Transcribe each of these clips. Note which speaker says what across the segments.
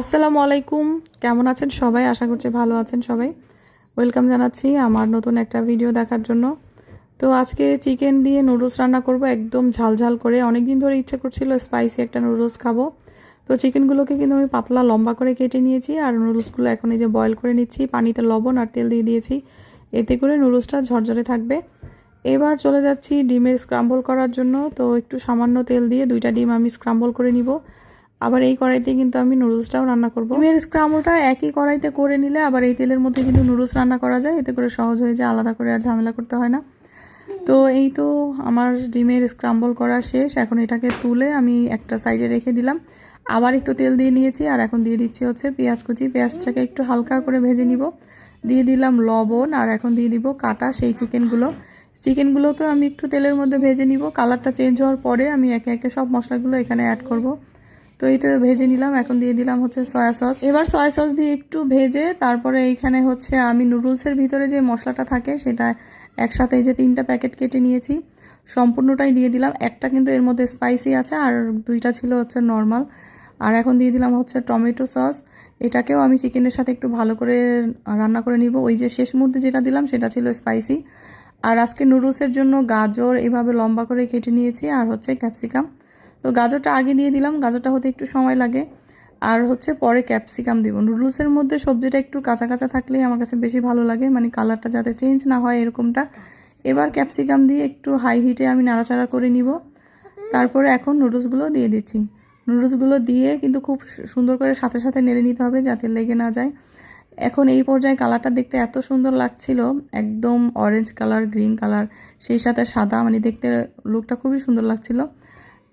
Speaker 1: আসসালামু আলাইকুম। কেমন আছেন সবাই? আশা করছি ভালো আছেন সবাই। ওয়েলকাম জানাচ্ছি আমার নতুন একটা ভিডিও দেখার জন্য। তো আজকে চিকেন দিয়ে নুডলস রান্না করব একদম ঝালঝাল করে। অনেক দিন ধরে ইচ্ছে করছিল স্পাইসি একটা নুডলস খাব। তো চিকেনগুলোকে কিন্তু আমি পাতলা লম্বা করে কেটে নিয়েছি আর নুডলসগুলো এখন এই যে বয়েল করে নিচ্ছি। পানিতে লবণ আর তেল দিয়ে দিয়েছি। এতে করে নুডলসটা ঝরঝরে থাকবে। এবার চলে যাচ্ছি ডিমের স্ক্রাম্বল করার জন্য। তো একটু সামান্য তেল দিয়ে দুইটা ডিম আমি স্ক্রাম্বল করে নিব। আবার এই কড়াইতে কিন্তু আমি নুডলসটাও রান্না করব। ডিমের স্ক্রাম্বলটা একই কড়াইতে করে নিলে আবার এই তেলের মধ্যে কিন্তু নুডলস রান্না করা যায়। এতে করে সহজ হয়ে যায়, আলাদা করে আর ঝামেলা করতে হয় না। তো এই তো আমার ডিমের স্ক্রাম্বল করা শেষ। এখন এটাকে তুলে আমি একটা সাইডে রেখে দিলাম। আবার একটু তেল দিয়ে নিয়েছি আর এখন দিয়ে দিচ্ছি হচ্ছে পেঁয়াজ কুচি। পেঁয়াজটাকে একটু হালকা করে ভেজে নিব। দিয়ে দিলাম লবণ আর এখন দিয়ে দিব কাটা সেই চিকেনগুলো। চিকেনগুলোকেও আমি একটু তেলের মধ্যে ভেজে নিব। কালারটা চেঞ্জ হওয়ার পরে আমি একে একে সব মশলাগুলো এখানে অ্যাড করব। তো এই তো ভেজে নিলাম, এখন দিয়ে দিলাম হচ্ছে সয়া সস এবার সয়া সস দিয়ে একটু ভেজে তারপরে এইখানে হচ্ছে আমি নুডলসের ভিতরে যে মশলাটা থাকে সেটা একসাথে যে তিনটা প্যাকেট কেটে নিয়েছি, সম্পূর্ণটাই দিয়ে দিলাম। একটা কিন্তু এর মধ্যে স্পাইসি আছে আর দুইটা ছিল হচ্ছে নর্মাল আর এখন দিয়ে দিলাম হচ্ছে টমেটো সস এটাকেও আমি চিকেনের সাথে একটু ভালো করে রান্না করে নিব। ওই যে শেষ মুহূর্তে যেটা দিলাম সেটা ছিল স্পাইসি আর আজকে নুডলসের জন্য গাজর এভাবে লম্বা করে কেটে নিয়েছি, আর হচ্ছে ক্যাপসিকাম তো গাজরটা আগে দিয়ে দিলাম, গাজরটা হতে একটু সময় লাগে। আর হচ্ছে পরে ক্যাপসিকাম দিব। নুডলসের মধ্যে সবজিটা একটু কাঁচা কাঁচা থাকলেই আমার কাছে বেশি ভালো লাগে মানে কালারটা যাতে চেঞ্জ না হয় এরকমটা। এবার ক্যাপসিকাম দিয়ে একটু হাই হিটে আমি নাড়াচাড়া করে নিব। তারপরে এখন নুডলসগুলো দিয়ে দিচ্ছি। নুডলসগুলো দিয়ে কিন্তু খুব সুন্দর করে সাথে সাথে নেড়ে নিতে হবে যাতে লেগে না যায়। এখন এই পর্যায়ে কালারটা দেখতে এত সুন্দর লাগছিল, একদম অরেঞ্জ কালার গ্রিন কালার সেই সাথে সাদা মানে দেখতে লুকটা খুবই সুন্দর লাগছিল।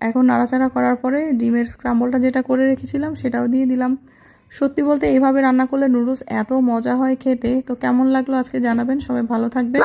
Speaker 1: এখন নাড়াচাড়া করার পরে ডিমের স্ক্রাম্বলটা যেটা করে রেখেছিলাম, সেটাও দিয়ে দিলাম। সত্যি বলতে এইভাবে রান্না করলে নুডলস এত মজা হয় খেতে। তো কেমন লাগল আজকে জানাবেন, সবাই ভালো থাকবে